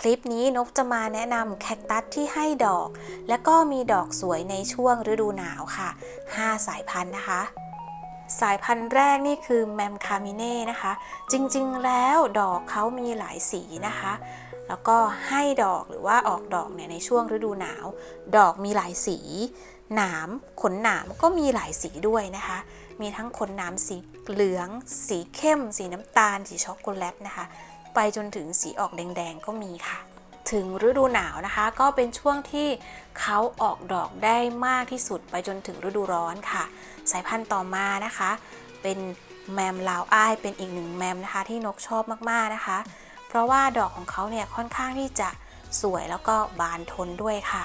คลิปนี้นกจะมาแนะนำแคคตัสที่ให้ดอก และก็มีดอกสวยในช่วงฤดูหนาวค่ะ 5 สายพันธุ์นะคะ สายพันธุ์แรกนี่คือแมมคามิเน่นะคะ จริงๆแล้วดอกเขามีหลายสีนะคะ แล้วก็ให้ดอกหรือว่าออกดอกเนี่ยในช่วงฤดูหนาว ดอกมีหลายสี หนามขนหนามก็มีหลายสีด้วยนะคะ มีทั้งขนหนามสีเหลือง สีเข้ม สีน้ำตาล สีช็อกโกแลตนะคะ ไปจนถึงสีออกแดงๆก็มีค่ะ ถึงฤดูหนาวนะคะ ก็เป็นช่วงที่เขาออกดอกได้มากที่สุดไปจนถึงฤดูร้อนค่ะ สายพันธุ์ต่อมานะคะ เป็นแมมลาวอ้ายเป็นอีกหนึ่งแมมนะคะ ที่นกชอบมากๆนะคะ เพราะว่าดอกของเขาเนี่ยค่อนข้างที่จะสวยแล้วก็บานทนด้วยค่ะ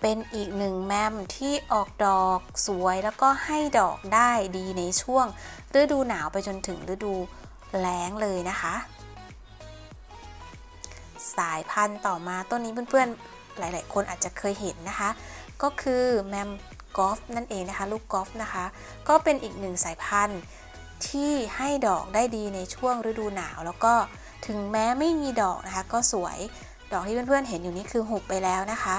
เป็นอีกหนึ่งแมมที่ออกดอกสวยแล้วก็ให้ดอกได้ดีในช่วงฤดูหนาวไปจนถึงฤดู แล้งเลยนะคะ สายพันธุ์ต่อมาต้นนี้เพื่อนๆ หลายๆ คนอาจจะเคยเห็นนะคะ ก็คือแมมกอล์ฟนั่นเองนะคะ ลูกกอล์ฟนะคะ ก็เป็นอีกหนึ่งสายพันธุ์ที่ให้ดอกได้ดีในช่วงฤดูหนาว แล้วก็ถึงแม้ไม่มีดอกนะคะ ก็สวยดอกที่เพื่อนๆเห็นอยู่นี้คือหุบไปแล้วนะคะ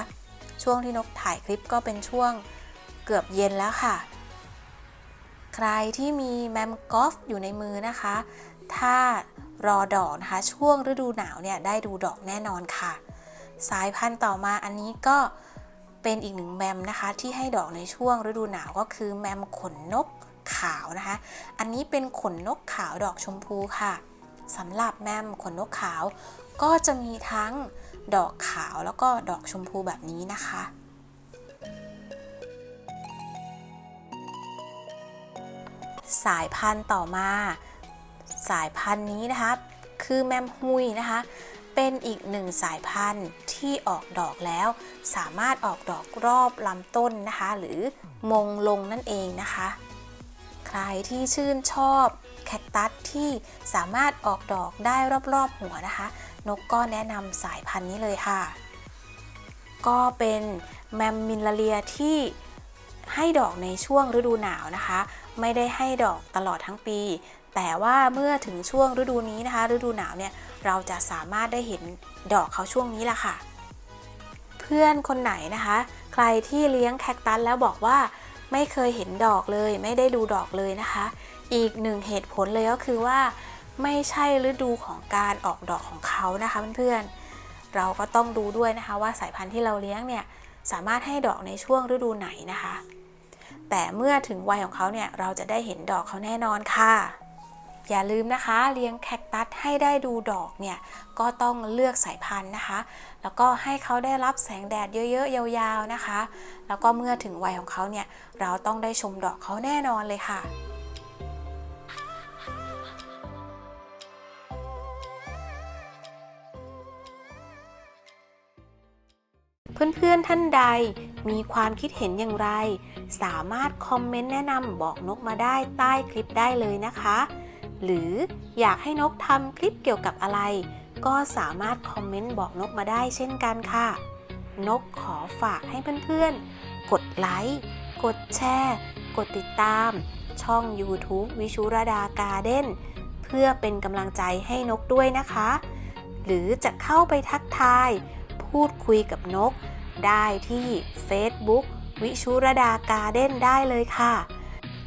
ช่วงที่นกถ่ายคลิปก็เป็นช่วงเกือบเย็นแล้วค่ะ ใครที่มีแมมกอล์ฟอยู่ในมือนะคะ ถ้ารอดอกนะคะช่วงฤดูหนาวเนี่ยได้ดูดอกแน่นอนค่ะ สายพันธุ์ต่อมาอันนี้ก็เป็นอีกหนึ่งแมมนะคะที่ให้ดอกในช่วงฤดูหนาวก็คือแมมขนนกขาวนะคะ อันนี้เป็นขนนกขาวดอกชมพูค่ะสำหรับแมมขนนกขาว ก็จะมีทั้งดอกขาวแล้วก็ดอกชมพูแบบนี้นะคะสายพันธุ์ต่อมา สายพันธุ์นี้นะคะ คือแมมฮุยนะคะ เป็นอีกหนึ่งสายพันธุ์ที่ออกดอกแล้ว สามารถออกดอกรอบลำต้นนะคะ หรือมงลงนั่นเองนะคะ ใครที่ชื่นชอบแคคตัสที่สามารถออกดอกได้รอบๆหัวนะคะ นกก็แนะนำสายพันธุ์นี้เลยค่ะ ก็เป็นแมมมินลาเลียที่ให้ดอกในช่วงฤดูหนาวนะคะ ไม่ได้ให้ดอกตลอดทั้งปี แต่ว่าเมื่อถึงช่วงฤดูนี้นะคะ ฤดูหนาวเนี่ยเราจะสามารถได้เห็นดอกเขาช่วงนี้ละค่ะ เพื่อนคนไหนนะคะ ใครที่เลี้ยงแคคตัสแล้วบอกว่าไม่เคยเห็นดอกเลย ไม่ได้ดูดอกเลยนะคะ อีกหนึ่งเหตุผลเลยก็คือว่า ไม่ใช่ฤดูของการออกดอกของเขานะคะเพื่อนๆเราก็ต้องดูด้วยนะคะว่าสายพันธุ์ที่เราเลี้ยงเนี่ยสามารถให้ดอกในช่วงฤดูไหนนะคะ แต่เมื่อถึงวัยของเขาเนี่ยเราจะได้เห็นดอกเขาแน่นอนค่ะ อย่าลืมนะคะเลี้ยงแคคตัสให้ได้ดูดอกเนี่ยก็ต้องเลือกสายพันธุ์นะคะ แล้วก็ให้เขาได้รับแสงแดดเยอะๆยาวๆนะคะ แล้วก็เมื่อถึงวัยของเขาเนี่ยเราต้องได้ชมดอกเขาแน่นอนเลยค่ะเพื่อนๆท่านใดมีความคิดเห็นอย่างไร สามารถคอมเมนต์แนะนำบอกนกมาได้ใต้คลิปได้เลยนะคะ หรืออยากให้นกทำคลิปเกี่ยวกับอะไร ก็สามารถคอมเมนต์บอกนกมาได้เช่นกันค่ะ นกขอฝากให้เพื่อนๆ กดไลค์ กดแชร์ กดติดตาม ช่อง YouTube วิชุรดาการ์เด้นเพื่อเป็นกำลังใจให้นกด้วยนะคะ หรือจะเข้าไปทักทาย พูดคุยกับนก ได้ที่ Facebook วิชุรดาการ์เด้นได้เลยค่ะ